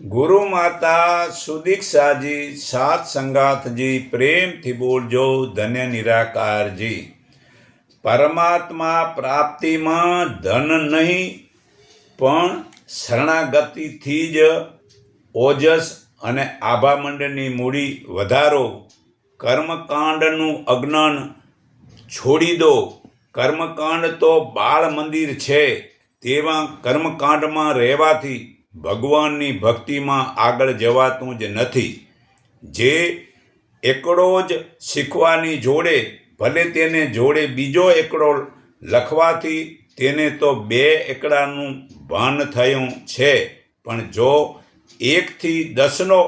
ગુરુ માતા સુદીક્ષાજી, સાત સંગાતજી પ્રેમથી બોલજો, ધન્ય નિરાકારજી. પરમાત્મા પ્રાપ્તિમાં ધન નહીં, પણ શરણાગતિથી જ ઓજસ અને આભામંડળની મૂડી વધારો. કર્મકાંડનું અજ્ઞાન છોડી દો. કર્મકાંડ તો બાળ મંદિર છે. તેવા કર્મકાંડમાં રહેવાથી ભગવાનની ભક્તિમાં આગળ જવાતું જ નથી. જે એકડો જ શીખવાની જોડે, ભલે તેને જોડે બીજો એકડો લખવાથી તેને તો બે એકડાનું ભાન થયું છે. પણ જો એકથી દસનો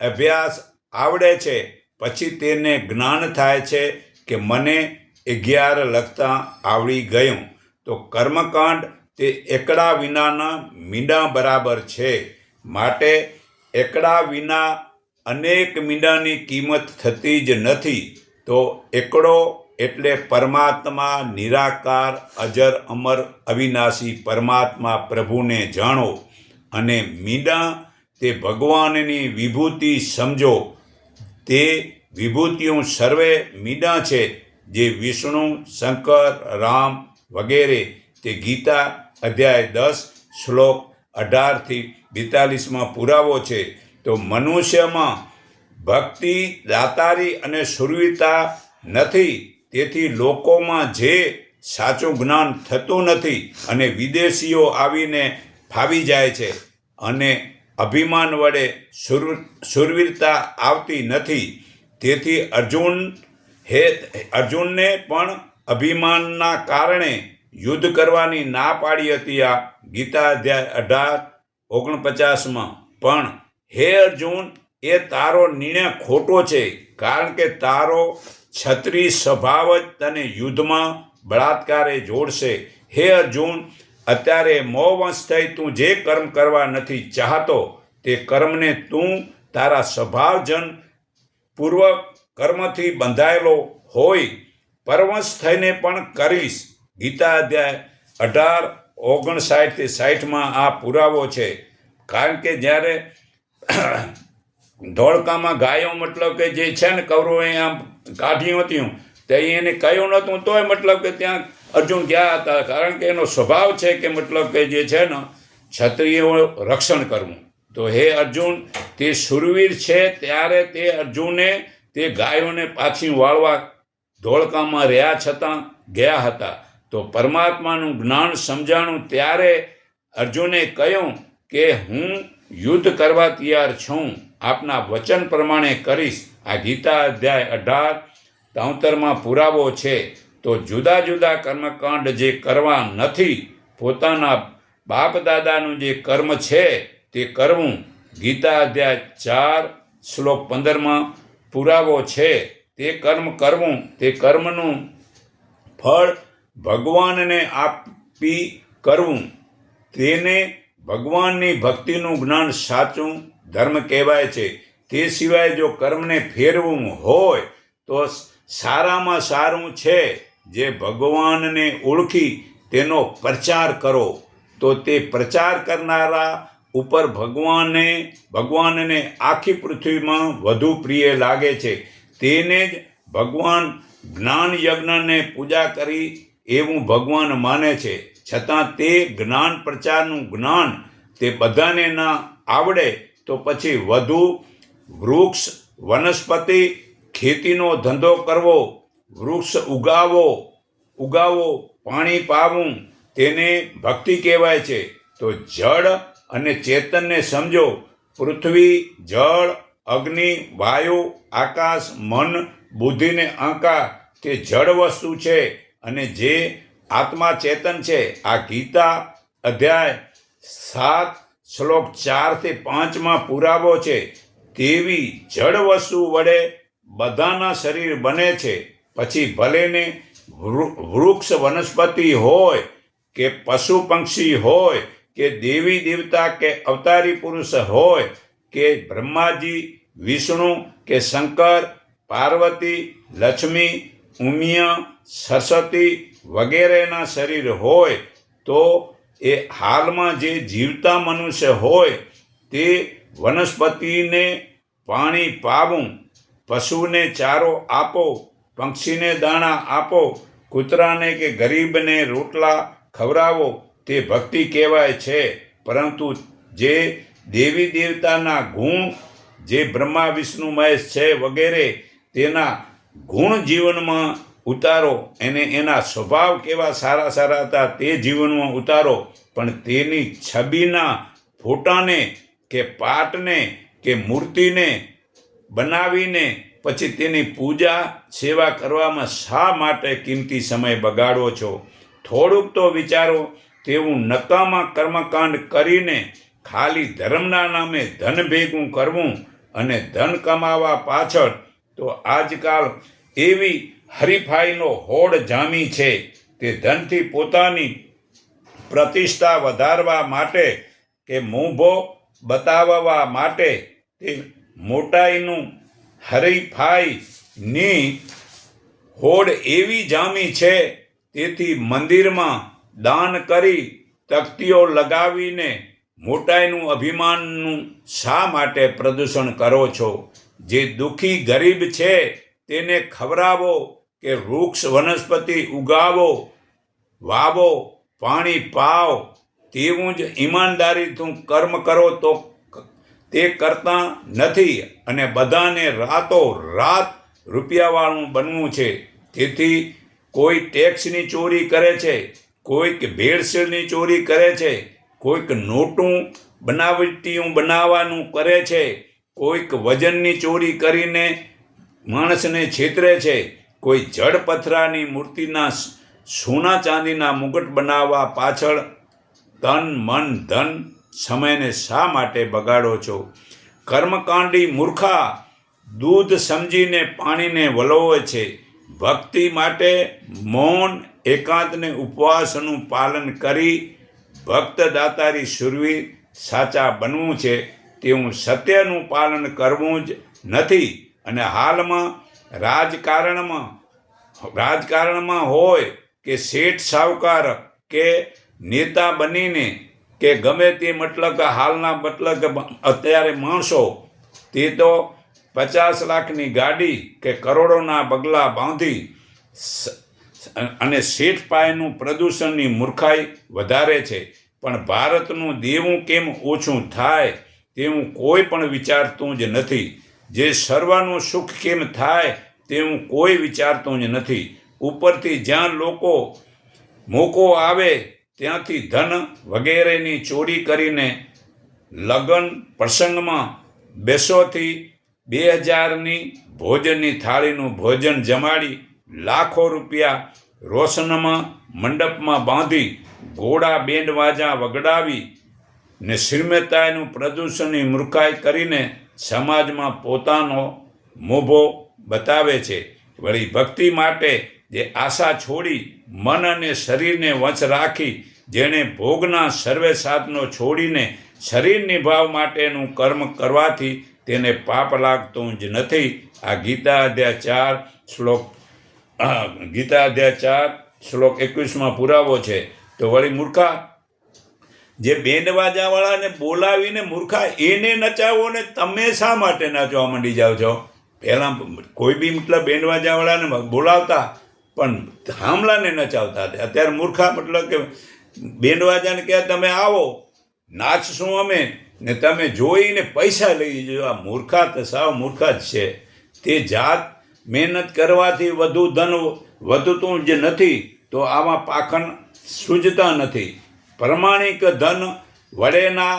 અભ્યાસ આવડે છે, પછી તેને જ્ઞાન થાય છે કે મને અગિયાર લખતા આવડી ગયું. તો કર્મકાંડ તે એકડા વિનાના મીંડા બરાબર છે. માટે એકડા વિના અનેક મીંડાની કિંમત થતી જ નથી. તો એકડો એટલે પરમાત્મા નિરાકાર, અજર, અમર, અવિનાશી પરમાત્મા પ્રભુને જાણો અને મીંડા તે ભગવાનની વિભૂતિ સમજો. તે વિભૂતિઓ સર્વે મીંડા છે. જે વિષ્ણુ, શંકર, રામ વગેરે તે ગીતા અધ્યાય દસ, શ્લોક અઢારથી બેતાલીસમાં પુરાવો છે. તો મનુષ્યમાં ભક્તિ, દાતારી અને સુરવીરતા નથી. તેથી લોકોમાં જે સાચું જ્ઞાન થતું નથી અને વિદેશીઓ આવીને ફાવી જાય છે અને અભિમાન વડે સુર, સુરવીરતા આવતી નથી. તેથી અર્જુન હે અર્જુનને પણ અભિમાનના કારણે યુદ્ધ કરવાની ના પાડી હતી આ ગીતા અધ્યાય અઢાર, ઓગણપચાસમાં. પણ હે અર્જુન, એ તારો નિર્ણય ખોટો છે, કારણ કે તારો છત્રી સ્વભાવ જ તને યુદ્ધમાં બળાત્કારે જોડશે. હે અર્જુન, અત્યારે મોવંશ થઈ તું જે કર્મ કરવા નથી ચાહતો, તે કર્મને તું તારા સ્વભાવજન પૂર્વક કર્મથી બંધાયેલો હોય. પરવંશ થઈને પણ કરીશ. ગીતા અધ્યાય અઢાર ઓગણસાઠથી સાઠમાં આ પુરાવો છે. કારણ કે જ્યારે ધોળકામાં ગાયો મતલબ કે જે છે ને કૌરવે આમ કાઢ્યું હતું તે એને કહ્યું નહોતું, તોય મતલબ કે ત્યાં અર્જુન ગયા હતા. કારણ કે એનો સ્વભાવ છે કે મતલબ કે જે છે ને ક્ષત્રિયો રક્ષણ કરવું. તો હે અર્જુન, તે સુરવીર છે, ત્યારે તે અર્જુને તે ગાયોને પાછી વાળવા ધોળકામાં રહ્યા છતાં ગયા હતા. તો પરમાત્માનું જ્ઞાન સમજાણું ત્યારે અર્જુને કહ્યું કે હું યુદ્ધ કરવા તૈયાર છું. આપના વચન પ્રમાણે કરીશ. આ ગીતા અધ્યાય અઢાર તાઉતરમાં પુરાવો છે. તો જુદા જુદા કર્મકાંડ જે કરવા નથી, પોતાના બાપ દાદાનું જે કર્મ છે તે કરવું. ગીતા અધ્યાય ચાર શ્લોક પંદરમાં પુરાવો છે. તે કર્મ કરવું, તે કર્મનું ફળ ભગવાનને આપી કરવું, તેને ભગવાનની ભક્તિનું જ્ઞાન સાચું ધર્મ કહેવાય છે. તે સિવાય જો કર્મને ફેરવું હોય, તો સારામાં સારું છે. જે ભગવાનને ઓળખી, તેનો પ્રચાર કરો. તો તે પ્રચાર કરનારા ઉપર ભગવાને, ભગવાનને આખી પૃથ્વીમાં વધુ પ્રિય લાગે છે. તેને જ ભગવાન જ્ઞાન યજ્ઞને પૂજા કરી એવું ભગવાન માને છે. છતાં તે જ્ઞાન પ્રચારનું જ્ઞાન તે બધાને ના આવડે તો પછી વધુ વૃક્ષ, વનસ્પતિ, ખેતીનો ધંધો કરવો, વૃક્ષ ઉગાવો ઉગાવો, પાણી પાવું તેને ભક્તિ કહેવાય છે. તો જળ અને ચેતનને સમજો. પૃથ્વી, જળ, અગ્નિ, વાયુ, આકાશ, મન બુદ્ધિને આંકા તે જળ વસ્તુ છે. અને જે આત્મા ચેતન છે, આ ગીતા અધ્યાય સાત શ્લોક ચારથી પાંચમાં પુરાવો છે, તેવી જળ વસ્તુ વડે બધાના શરીર બને છે. પછી ભલેને વૃક્ષ વનસ્પતિ હોય કે પશુ પંક્ષી હોય કે દેવી દેવતા કે અવતારી પુરુષ હોય કે બ્રહ્માજી, વિષ્ણુ કે શંકર, પાર્વતી, લક્ષ્મી ઉમિયા સરસ્વતી વગેરેના શરીર હોય તો એ હાલમાં જે જીવતા મનુષ્ય હોય તે વનસ્પતિને પાણી પાવું, પશુને ચારો આપો, પક્ષીને દાણા આપો, કૂતરાને કે ગરીબને રોટલા ખવડાવો તે ભક્તિ કહેવાય છે. પરંતુ જે દેવી દેવતાના ગુણ, જે બ્રહ્મા, વિષ્ણુ, મહેશ છે વગેરે તેના ગુણ જીવનમાં ઉતારો. એને એના સ્વભાવ કેવા સારા સારા હતા તે જીવનમાં ઉતારો. પણ તેની છબીના ફોટાને કે પાટને કે મૂર્તિને બનાવીને પછી તેની પૂજા, સેવા કરવામાં શા માટે કિંમતી સમય બગાડો છો? થોડુંક તો વિચારો, તેવું નકામા કર્મકાંડ કરીને ખાલી ધર્મના નામે ધન ભેગું કરવું અને ધન કમાવા પાછળ તો આજકાલ એવી હરીફાઈનો હોડ જામી છે તે ધનથી પોતાની પ્રતિષ્ઠા વધારવા માટે કે મોભો બતાવવા માટે તે મોટાઈનું હરીફાઈની હોડ એવી જામી છે, તેથી મંદિરમાં દાન કરી તકતીઓ લગાવીને મોટાઈનું અભિમાનનું શા માટે પ્રદૂષણ કરો છો? જે દુઃખી ગરીબ છે, તેને ખવડાવો કે વૃક્ષ વનસ્પતિ ઉગાવો, વાવો, પાણી પાવ તેવું જ ઈમાનદારીથી કર્મ કરો તો તે કરતા નથી અને બધાને રાતો રાત રૂપિયાવાળું બનવું છે. તેથી કોઈ ટેક્સની ચોરી કરે છે, કોઈક ભેળસેળની ચોરી કરે છે, કોઈક નોટું બનાવટીયું બનાવવાનું કરે છે કોઈક વજનની ચોરી કરીને માણસને છેતરે છે, કોઈ જડ પથરાની મૂર્તિના સોના ચાંદીના મુગટ બનાવવા પાછળ તન, મન, ધન સમયને શા માટે બગાડો છો? કર્મકાંડી મૂર્ખા દૂધ સમજીને પાણીને વલોવે છે. ભક્તિ માટે મૌન એકાંતને ઉપવાસનું પાલન કરી ભક્ત દાતારી સુરવીર સાચા બનવું છે. તેવું સત્યનું પાલન કરવું જ નથી. અને હાલમાં રાજકારણમાં રાજકારણમાં હોય કે શેઠ સાવકાર કે નેતા બનીને કે ગમે તે મતલબ હાલના મતલબ અત્યારે માણસો, તે તો પચાસ લાખની ગાડી કે કરોડોના પગલાં બાંધી અને શેઠ પાયનું પ્રદૂષણની મૂર્ખાઈ વધારે છે. પણ ભારતનું દેવું કેમ ઓછું થાય? તેવું કોઈ પણ વિચારતું જ નથી. જે સર્વનું સુખ કેમ થાય તેવું કોઈ વિચારતું જ નથી. ઉપરથી જ્યાં લોકો મોકો આવે ત્યાંથી ધન વગેરેની ચોરી કરીને લગ્ન પ્રસંગમાં બેસોથી બે હજારની ભોજનની થાળીનું ભોજન જમાડી લાખો રૂપિયા રોશનમાં, મંડપમાં બાંધી ઘોડા બેન્ડ, વાજા વગડાવી ને શ્રીમતાયનું પ્રદૂષણની મૂર્ખાઈ કરીને સમાજમાં પોતાનો મોભો બતાવે છે. વળી ભક્તિ માટે જે આશા છોડી મન અને શરીરને વંશ રાખી જેણે ભોગના સર્વે સાધનો છોડીને શરીર નિભાવ માટેનું કર્મ કરવાથી તેને પાપ લાગતું જ નથી. આ ગીતા અધ્યાય ચાર શ્લોક ગીતા અધ્યાય ચાર શ્લોક એકવીસમાં પુરાવો છે. તો વળી મૂર્ખા જે બેન્ડ વાજાવાળાને બોલાવીને મૂર્ખા એને નચાવો ને તમે શા માટે નાચવા માંડી જાઓ છો? પહેલાં કોઈ બી મતલબ બેન્ડ વાજાવાળાને બોલાવતા, પણ થાંભલાને નચાવતા હતા. અત્યારે મૂર્ખા મતલબ કે બેન્ડ વાજાને કહે, તમે આવો, નાચશું અમે ને તમે જોઈને પૈસા લઈ જજો. આ મૂર્ખા તો સાવ મૂર્ખા જ છે. તે જાત મહેનત કરવાથી વધુ ધન વધતું જે નથી, તો આમાં પાખંડ સૂઝતા નથી. પ્રમાણિક ધન વડેના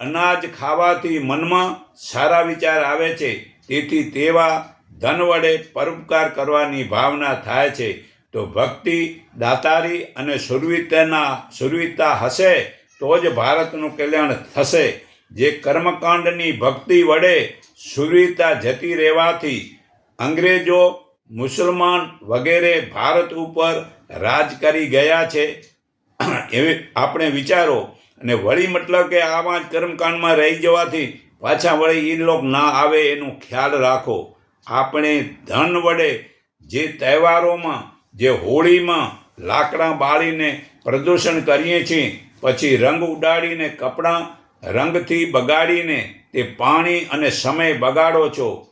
અનાજ ખાવાથી મનમાં સારા વિચાર આવે છે. તેથી તેવા ધન વડે પરોપકાર કરવાની ભાવના થાય છે. તો ભક્તિ, દાતારી અને સુરવીતાના સુરવીતા હશે તો જ ભારતનું કલ્યાણ થશે. જે કર્મકાંડની ભક્તિ વડે સુરવીતા જતી રહેવાથી અંગ્રેજો, મુસલમાન વગેરે ભારત ઉપર રાજ કરી ગયા છે. એવી આપણે વિચારો અને વળી મતલબ કે આવા જ કર્મકાંડમાં રહી જવાથી પાછા વળી એ લોક ના આવે એનું ખ્યાલ રાખો. આપણે ધન વડે જે તહેવારોમાં, જે હોળીમાં લાકડા બાળીને પ્રદૂષણ કરીએ છીએ, પછી રંગ ઉડાડીને કપડાં રંગથી બગાડીને તે પાણી અને સમય બગાડો છો.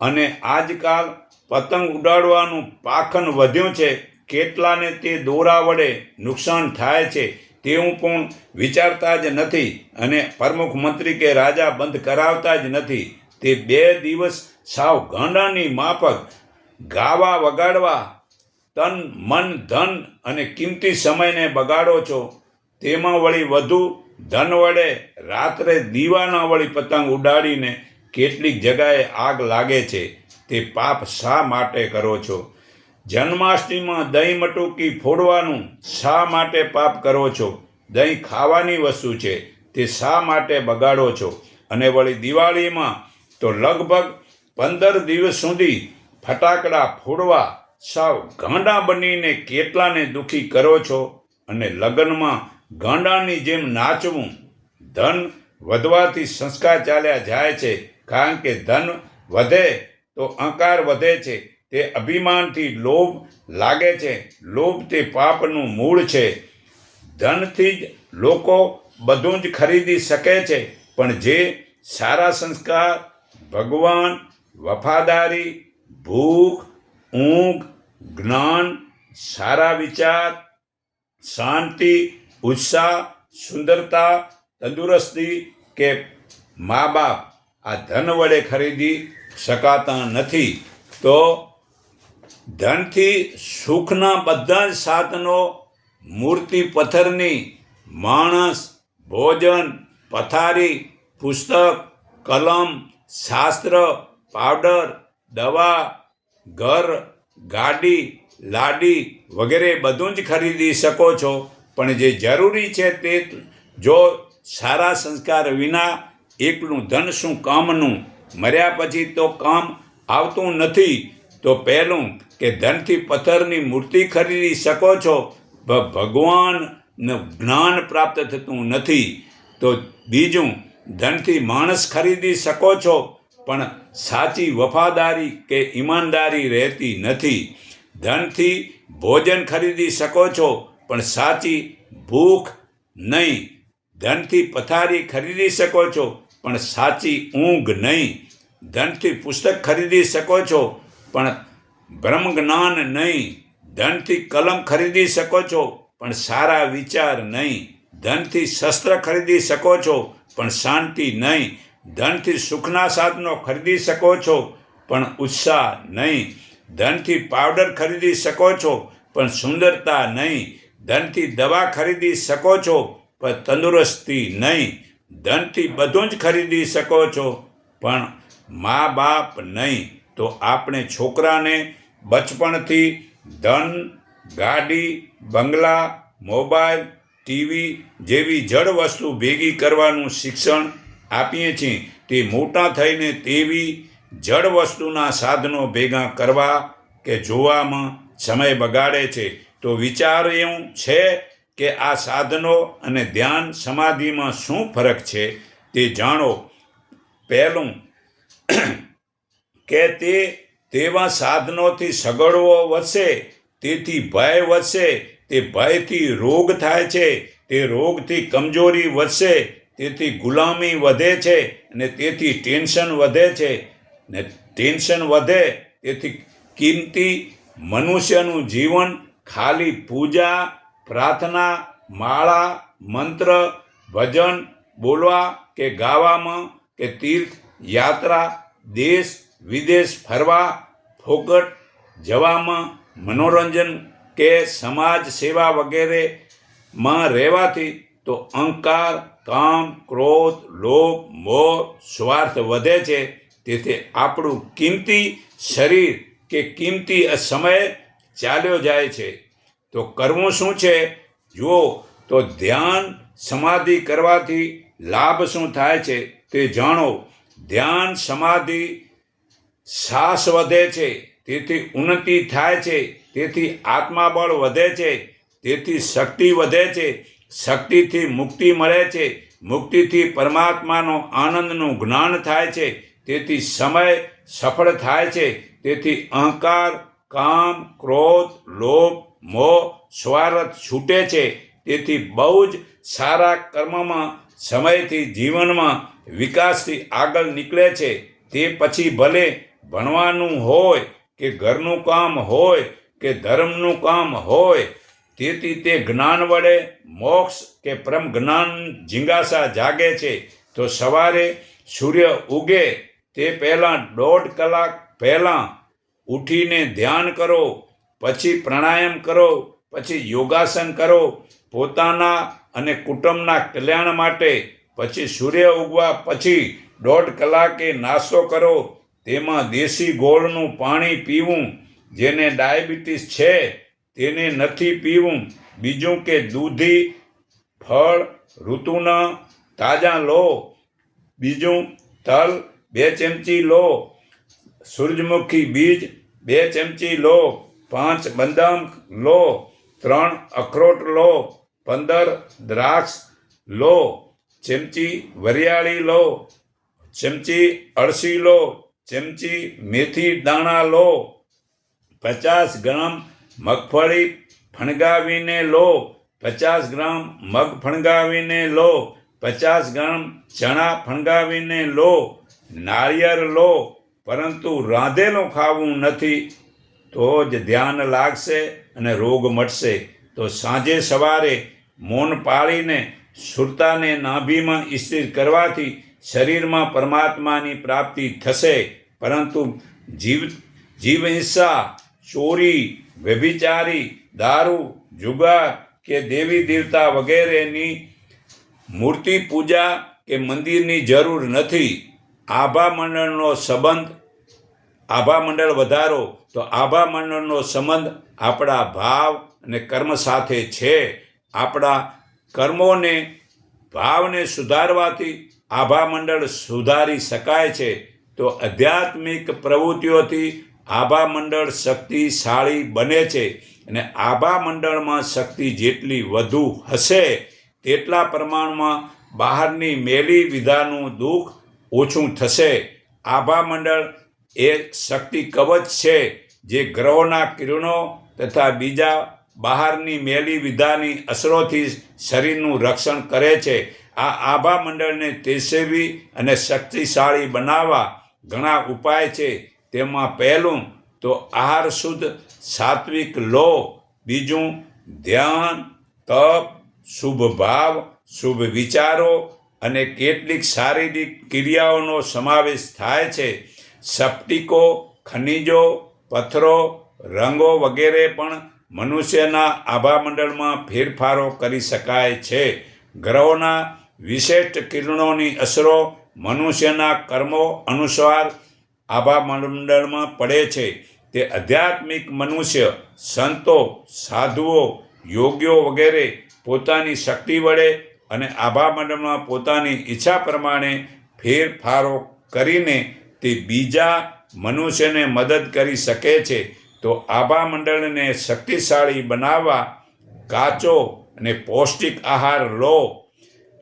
અને આજકાલ પતંગ ઉડાડવાનું પાખન વધ્યું છે. કેટલાને તે દોરા વડે નુકસાન થાય છે તેવું પણ વિચારતા જ નથી અને પ્રમુખ મંત્રી કે રાજા બંધ કરાવતા જ નથી. તે બે દિવસ સાવ ગાંડાની માફક ગાવા વગાડવા, તન, મન, ધન અને કિંમતી સમયને બગાડો છો. તેમાં વળી વધુ ધન વડે રાત્રે દીવાના વળી પતંગ ઉડાડીને કેટલીક જગાએ આગ લાગે છે. તે પાપ શા માટે કરો છો? જન્માષ્ટમીમાં દહીં મટુકી ફોડવાનું શા માટે પાપ કરો છો? દહીં ખાવાની વસ્તુ છે, તે શા માટે બગાડો છો? અને વળી દિવાળીમાં તો લગભગ પંદર દિવસ સુધી ફટાકડા ફોડવા સાવ ગાંડા બનીને કેટલાને દુખી કરો છો? અને લગ્નમાં ગાંડાની જેમ નાચવું ધન વધવાથી સંસ્કાર ચાલ્યા જાય છે, કારણ કે ધન વધે તો અંકાર વધે છે. તે અભિમાનથી લોભ લાગે છે. લોભ તે પાપનું મૂળ છે. ધનથી જ લોકો બધું જ ખરીદી શકે છે. પણ જે સારા સંસ્કાર, ભગવાન, વફાદારી, ભૂખ, ઊંઘ, જ્ઞાન, સારા વિચાર, શાંતિ, ઉત્સાહ, સુંદરતા, તંદુરસ્તી કે મા બાપ આ ધન વડે ખરીદી શકાતા નથી, તો ધનથી સુખના બધા જ સાધનો, મૂર્તિ પથ્થરની, માણસ, ભોજન, પથારી, પુસ્તક, કલમ, શાસ્ત્ર, પાવડર, દવા, ઘર, ગાડી, લાડી વગેરે બધું જ ખરીદી શકો છો. પણ જે જરૂરી છે તે જો સારા સંસ્કાર વિના એકલું ધન શું કામનું? મર્યા પછી તો કામ આવતું નથી. તો પહેલું કે ધનથી પથ્થરની મૂર્તિ ખરીદી શકો છો ભગવાન જ્ઞાન પ્રાપ્ત થતું નથી. તો બીજું, ધનથી માણસ ખરીદી શકો છો, પણ સાચી વફાદારી કે ઈમાનદારી રહેતી નથી. ધનથી ભોજન ખરીદી શકો છો, પણ સાચી ભૂખ નહીં. ધનથી પથારી ખરીદી શકો છો, પણ સાચી ઊંઘ નહીં. ધનથી પુસ્તક ખરીદી શકો છો પણ બ્રહ્મ જ્ઞાન નહીં, ધનથી કલમ ખરીદી શકો છો, પણ સારા વિચાર નહીં. ધનથી શસ્ત્ર ખરીદી શકો છો, પણ શાંતિ નહીં. ધનથી સુખના સાધનો ખરીદી શકો છો, પણ ઉત્સાહ નહીં. ધનથી પાવડર ખરીદી શકો છો, પણ સુંદરતા નહીં. ધનથી દવા ખરીદી શકો છો, પણ તંદુરસ્તી નહીં. ધનથી બધું જ ખરીદી શકો છો, પણ મા બાપ નહીં. તો આપણે છોકરાને બચપણથી ધન, ગાડી, બંગલા, મોબાઈલ, ટીવી જેવી જડ વસ્તુ ભેગી કરવાનું શિક્ષણ આપીએ છીએ. તે મોટા થઈને તેવી જડ વસ્તુના સાધનો ભેગા કરવા કે જોવામાં સમય બગાડે છે. તો વિચાર એવું છે કે આ સાધનો અને ધ્યાન સમાધિમાં શું ફરક છે તે જાણો. પહેલું કે તે તેવા સાધનોથી સગડવો વધશે, તેથી ભય વધશે, તે ભયથી રોગ થાય છે, તે રોગથી કમજોરી વધશે, તેથી ગુલામી વધે છે અને તેથી ટેન્શન વધે છે. ને ટેન્શન વધે, તેથી કિંમતી મનુષ્યનું જીવન ખાલી પૂજા, પ્રાર્થના, માળા, મંત્ર, ભજન, બોલવા કે ગાવામાં કે તીર્થ યાત્રા દેશ વિદેશ ફરવા ફોકટ જવામાં, મનોરંજન કે સમાજ સેવા વગેરેમાં રહેવાથી તો અહંકાર, કામ, ક્રોધ, લોભ, મોહ, સ્વાર્થ વધે છે. તેથી આપણું કિંમતી શરીર કે કિંમતી સમય ચાલ્યો જાય છે. તો કરવું શું છે? જુઓ, તો ધ્યાન સમાધિ કરવાથી લાભ શું થાય છે તે જાણો. ધ્યાન સમાધિ શ્વાસ વધે છે, તેથી ઉન્નતિ થાય છે, તેથી આત્માબળ વધે છે, તેથી શક્તિ વધે છે, શક્તિથી મુક્તિ મળે છે, મુક્તિથી પરમાત્માનો આનંદનું જ્ઞાન થાય છે, તેથી સમય સફળ થાય છે, તેથી અહંકાર, કામ, ક્રોધ, લોભ, મોહ, સ્વાર્થ છૂટે છે, તેથી બહુ જ સારા કર્મમાં, સમયથી જીવનમાં વિકાસથી આગળ નીકળે છે, તે પછી ભલે ભણવાનું હોય કે ઘરનું કામ હોય કે ધર્મનું કામ હોય, તેથી તે જ્ઞાન વડે મોક્ષ કે પરમ જ્ઞાન જિંગાસા જાગે છે. તો સવારે સૂર્ય ઉગે તે પહેલાં દોઢ કલાક પહેલાં ઉઠીને ધ્યાન કરો, પછી પ્રાણાયામ કરો, પછી યોગાસન કરો. પોતાના અને કુટુંબના કલ્યાણ માટે, પછી સૂર્ય ઉગવા પછી દોઢ કલાકે નાસ્તો કરો. તેમાં દેશી ગોળનું પાણી પીવું, જેને ડાયાબિટીસ છે, તેને નથી પીવું. બીજું કે દૂધી, ફળ, ઋતુના તાજા લો. બીજું, તલ, બે ચમચી લો. સૂરજમુખી બીજ, બે ચમચી લો. પાંચ બદામ લો. ત્રણ અખરોટ લો. પંદર દ્રાક્ષ લો. ચમચી વરિયાળી લો. ચમચી અળસી લો. ચમચી, મેથી, દાણા લો. પચાસ ગ્રામ મગફળી ફણગાવીને લો. પચાસ ગ્રામ મગ ફણગાવીને લો. પચાસ ગ્રામ ચણા ફણગાવીને લો. નાળિયેર લો. પરંતુ રાંધેલું ખાવું નથી, તો જ ધ્યાન લાગશે અને રોગ મટશે. તો સાંજે સવારે મૌન પાળીને સુરતાને નાભીમાં સ્થિર કરવાથી શરીરમાં પરમાત્માની પ્રાપ્તિ થશે. પરંતુ જીવ જીવ હિંસા ચોરી, વ્યભિચારી, દારૂ, જુગાર કે દેવી દેવતા વગેરેની મૂર્તિ પૂજા કે મંદિરની જરૂર નથી. આભા મંડળનો સંબંધ આભા મંડળ વધારો, તો આભા મંડળનો સંબંધ આપણા ભાવ અને કર્મ સાથે છે. આપણા કર્મોને, ભાવને સુધારવાથી આભા મંડળ સુધારી શકાય છે. તો આધ્યાત્મિક પ્રવૃત્તિઓથી આભા મંડળ શક્તિશાળી બને છે અને આભા મંડળમાં શક્તિ જેટલી વધુ હશે, તેટલા પ્રમાણમાં બહારની મેલી વિધાનું દુઃખ ઓછું થશે. આભા મંડળ એ શક્તિ કવચ છે જે ગ્રહોના કિરણો તથા બીજા બહારની મેલી વિધાની અસરોથી શરીરનું રક્ષણ કરે છે. આ આભા મંડળને તેજસ્વી અને શક્તિશાળી બનાવવા ઘણા ઉપાય છે. તેમાં પહેલું તો આહાર શુદ્ધ, સાત્વિક લો બીજું ધ્યાન, તપ, શુભ ભાવ, શુભ વિચારો અને કેટલીક શારીરિક ક્રિયાઓનો સમાવેશ થાય છે. સપ્ટિકો ખનિજો, પથ્થરો, રંગો વગેરે પણ મનુષ્યના આભામંડળમાં ફેરફારો કરી શકાય છે. ગ્રહોના વિશિષ્ટ કિરણોની અસરો મનુષ્યના કર્મો અનુસાર આભામંડળમાં પડે છે. તે આધ્યાત્મિક મનુષ્ય, સંતો, સાધુઓ યોગ્યો વગેરે પોતાની શક્તિ વડે અને આભામંડળમાં પોતાની ઈચ્છા પ્રમાણે ફેરફારો કરીને તે બીજા મનુષ્યને મદદ કરી શકે છે. તો આભા મંડળને શક્તિશાળી બનાવવા કાચો અને પૌષ્ટિક આહાર લો,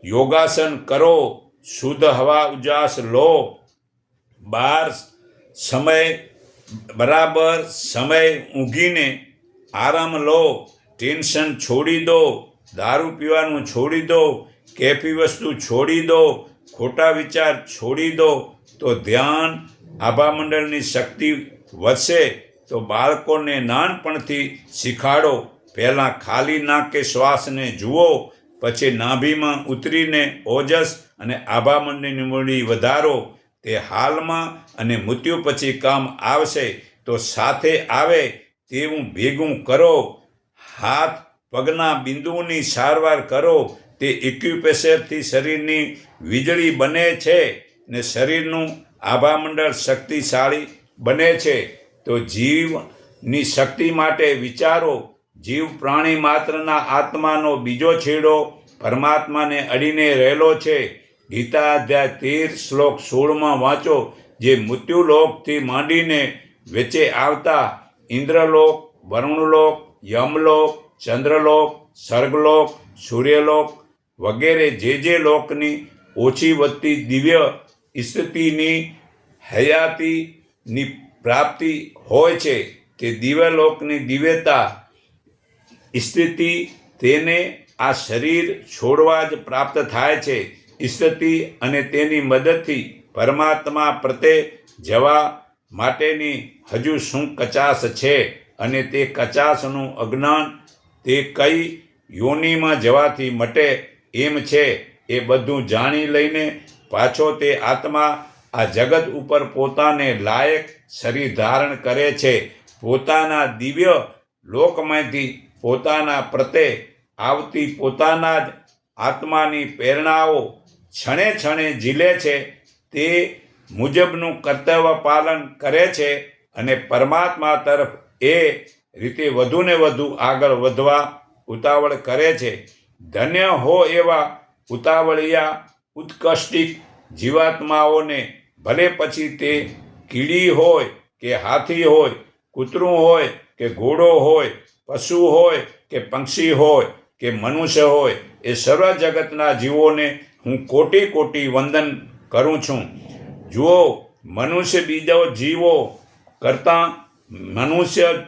યોગાસન કરો શુદ્ધ હવા ઉજાસ લો. બાર સમય બરાબર સમય ઊંઘીને આરામ લો. ટેન્શન છોડી દો. દારૂ પીવાનું છોડી દો. કેફી વસ્તુ છોડી દો. ખોટા વિચાર છોડી દો. તો ધ્યાન આભામંડળની શક્તિ વધશે. તો બાળકોને નાનપણથી શીખાડો. પહેલાં ખાલી નાકે શ્વાસને જુઓ. પછી નાભીમાં ઉતરીને ઓજસ અને આભામંડળની મૂડી વધારો તે હાલમાં અને મૃત્યુ પછી કામ આવશે તો સાથે આવે તેવું ભેગું કરો. હાથ પગના બિંદુઓની સારવાર કરો. તે ઇક્યુપેશરથી શરીરની વીજળી બને છે ને શરીરનું આભામંડળ શક્તિશાળી બને છે. તો જીવની શક્તિ માટે વિચારો જીવ પ્રાણી માત્રના આત્માનો બીજો છેડો પરમાત્માને અડીને રહેલો છે. ગીતા અધ્યાય તેર શ્લોક સોળમાં વાંચો, જે મૃત્યુલોકથી માંડીને વેચે આવતા ઇન્દ્રલોક, વરુણલોક, યમલોક, ચંદ્રલોક સર્ગલોક સૂર્યલોક વગેરે જે જે લોકની ઓછી વધતી દિવ્ય સ્થિતિની હયાતીની પ્રાપ્તિ હોય છે, તે દિવ્યલોકની દિવ્યતા સ્થિતિ તેને આ શરીર છોડવા જ પ્રાપ્ત થાય છે. સ્થિતિ અને તેની મદદથી પરમાત્મા પ્રત્યે જવા માટેની હજુ શું કચાશ છે અને તે કચાશનું અજ્ઞાન તે કઈ યોનિમાં જવાથી મટે એમ છે એ બધું જાણી લઈને પાછો તે આત્મા આ જગત ઉપર પોતાને લાયક શરીર ધારણ કરે છે. પોતાના દિવ્ય લોકમાંથી પોતાના પ્રત્યે આવતી પોતાના જ આત્માની પ્રેરણાઓ ક્ષણે ક્ષણે ઝીલે છે, તે મુજબનું કર્તવ્ય પાલન કરે છે અને પરમાત્મા તરફ એ રીતે વધુને વધુ આગળ વધવા ઉતાવળ કરે છે. ધન્ય હો એવા ઉતાવળિયા ઉત્કૃષ્ટિક જીવાત્માઓને ભલે પછી તે કીડી હોય કે હાથી હોય, કૂતરું હોય કે ઘોડો હોય પશુ હોય કે પંક્ષી હોય કે મનુષ્ય હોય, એ સર્વ જગતના જીવોને હું કોટી કોટી વંદન કરું છું. જુઓ, મનુષ્ય બીજા જીવો કરતાં, મનુષ્ય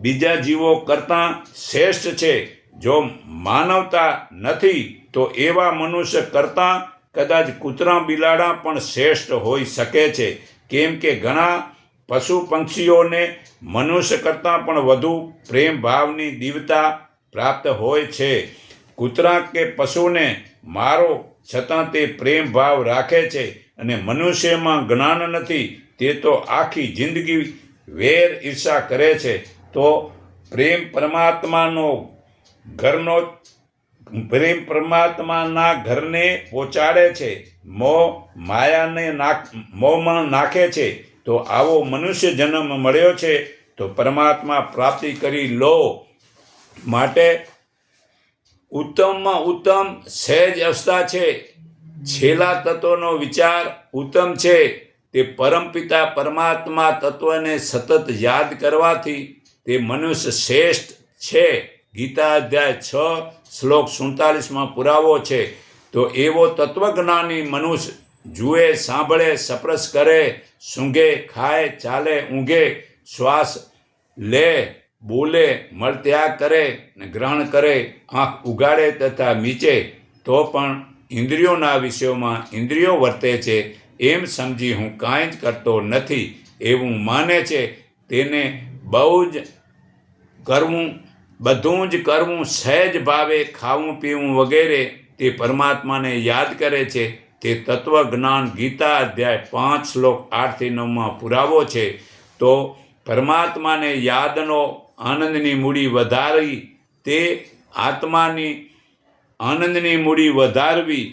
બીજા જીવો કરતાં શ્રેષ્ઠ છે. જો માનવતા નથી, તો એવા મનુષ્ય કરતાં કદાચ કૂતરા બિલાડા પણ શ્રેષ્ઠ હોઈ શકે છે. કેમ કે ઘણા પશુ પંક્ષીઓને મનુષ્ય કરતાં પણ વધુ પ્રેમ ભાવની દીવતા પ્રાપ્ત હોય છે. કૂતરા કે પશુને મારો છતાં તે પ્રેમ ભાવ રાખે છે અને મનુષ્યમાં જ્ઞાન નથી, તે તો આખી જિંદગી વેર ઈર્ષા કરે છે. તો પ્રેમ પરમાત્માનો ઘરનો પ્રેમ પરમાત્માના ઘરને પહોંચાડે છે મોહ માયાને નાખ મોહમાં નાખે છે. તો આવો મનુષ્ય જન્મ મળ્યો છે, તો પરમાત્મા પ્રાપ્તિ કરી લો. માટે ઉત્તમમાં ઉત્તમ સહેજ અવસ્થા છે. છેલ્લા તત્વનો વિચાર ઉત્તમ છે. તે પરમપિતા પરમાત્મા તત્વને સતત યાદ કરવાથી તે મનુષ્ય શ્રેષ્ઠ છે. ગીતા અધ્યાય છ, શ્લોક સુડતાલીસમાં પુરાવો છે. તો એવો તત્વજ્ઞાની મનુષ્ય જુએ, સાંભળે, સપ્રસ કરે, સૂંઘે, ખાય, ચાલે, ઊંઘે, શ્વાસ લે, બોલે, મળત્યાગ કરે ને ગ્રહણ કરે, આંખ ઉગાડે તથા મીચે, તો પણ ઇન્દ્રિયોના વિષયોમાં ઇન્દ્રિયો વર્તે છે, એમ સમજી હું કાંઈ જ કરતો નથી, એવું માને છે, તેને બહુ જ કરવું, બધું જ કરવું, સહેજ ભાવે ખાવું, પીવું વગેરે તે પરમાત્માને યાદ કરે છે તે તત્વ જ્ઞાન ગીતા અધ્યાય પાંચ શ્લોક આઠથી નવમાં પુરાવો છે, તો પરમાત્માને યાદનો આનંદની મૂડી વધારી, તે આત્માની આનંદની મૂડી વધારવી,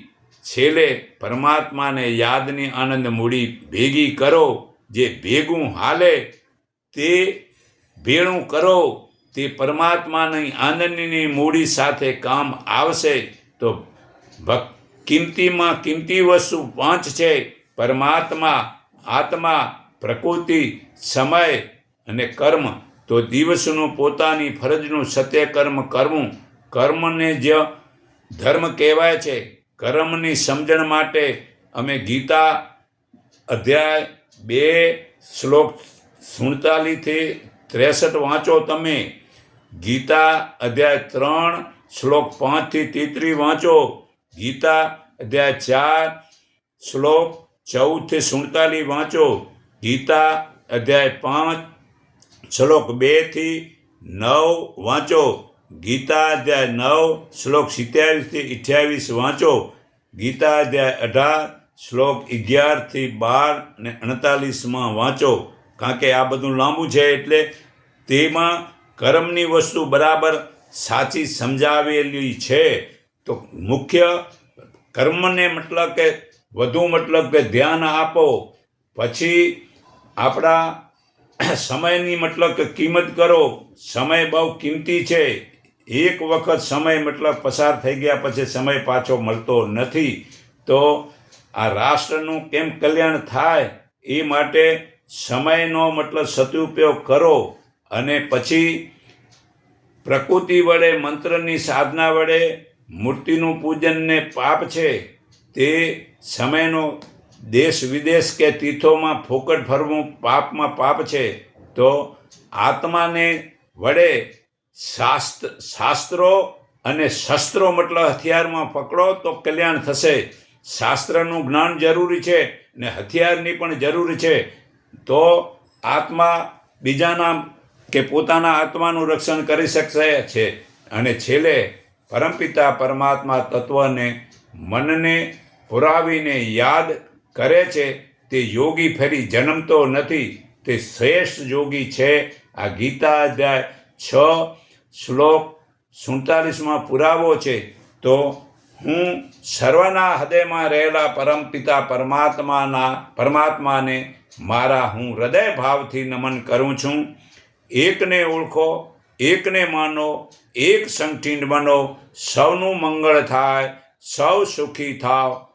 છેલ્લે પરમાત્માને યાદની આનંદ મૂડી ભેગી કરો, જે ભેગું હાલે, તે ભેળું કરો, તે પરમાત્માની આનંદની મૂડી સાથે કામ આવશે, તો ભક કિંમતીમાં કિંમતી વસ્તુ પાંચ છે. પરમાત્મા, આત્મા, પ્રકૃતિ, સમય અને કર્મ. તો દિવસનું પોતાની ફરજનું સત્ય કર્મ કરવું. કર્મને જ ધર્મ કહેવાય છે. કર્મની સમજણ માટે અમે ગીતા અધ્યાય બે શ્લોક સુડતાલીસથી ત્રેસઠ વાંચો તમે. ગીતા અધ્યાય ત્રણ, શ્લોક પાંચથી તેત્રીસ વાંચો. ગીતા, અધ્યાય ચાર, શ્લોક ચૌદથી સુડતાલીસ વાંચો. ગીતા, અધ્યાય પાંચ, શ્લોક બેથી નવ વાંચો. ગીતા, અધ્યાય નવ, શ્લોક સિત્યાવીસથી અઠ્યાવીસ વાંચો. ગીતા, અધ્યાય અઢાર, શ્લોક અગિયારથી બાર અને અડતાલીસમાં વાંચો. કારણ કે આ બધું લાંબુ છે એટલે તેમાં કર્મની વસ્તુ બરાબર સાચી સમજાવેલી છે. તો મુખ્ય કર્મને મતલબ કે વધુ મતલબ કે ધ્યાન આપો. પછી આપણા સમયની મતલબ કે કિંમત કરો. સમય બહુ કિંમતી છે. એક વખત સમય મતલબ પસાર થઈ ગયા પછી સમય પાછો મળતો નથી. તો આ રાષ્ટ્રનું કેમ કલ્યાણ થાય એ માટે સમયનો મતલબ સદુપયોગ કરો. અને પછી પ્રકૃતિ વડે, મંત્રની સાધના વડે મૂર્તિનું પૂજનને પાપ છે તે સમયનો દેશ વિદેશ કે તીર્થોમાં ફોકટ ફરવું પાપમાં પાપ છે, તો આત્માને વડે શાસ્ત્ર, શાસ્ત્રો અને શસ્ત્રો મતલબ હથિયારમાં પકડો તો કલ્યાણ થશે. શાસ્ત્રનું જ્ઞાન જરૂરી છે ને હથિયારની પણ જરૂરી છે. તો આત્મા બીજાના કે પોતાના આત્માનું રક્ષણ કરી શકશે છે. અને છેલ્લે પરમપિતા પરમાત્મા તત્વને મનને પુરાવીને યાદ કરે છે, તે યોગી ફરી જન્મતો નથી, તે શ્રેષ્ઠ યોગી છે. આ ગીતા અધ્યાય છ શ્લોક સુડતાલીસમાં પુરાવો છે, તો હું સર્વના હૃદયમાં રહેલા પરમપિતા પરમાત્માના, પરમાત્માને મારા હું હૃદય ભાવથી નમન કરું છું. એકને ઓળખો, એકને માનો એક સંઠીન બનો સૌનું મંગળ થાય સૌ સુખી થાવ.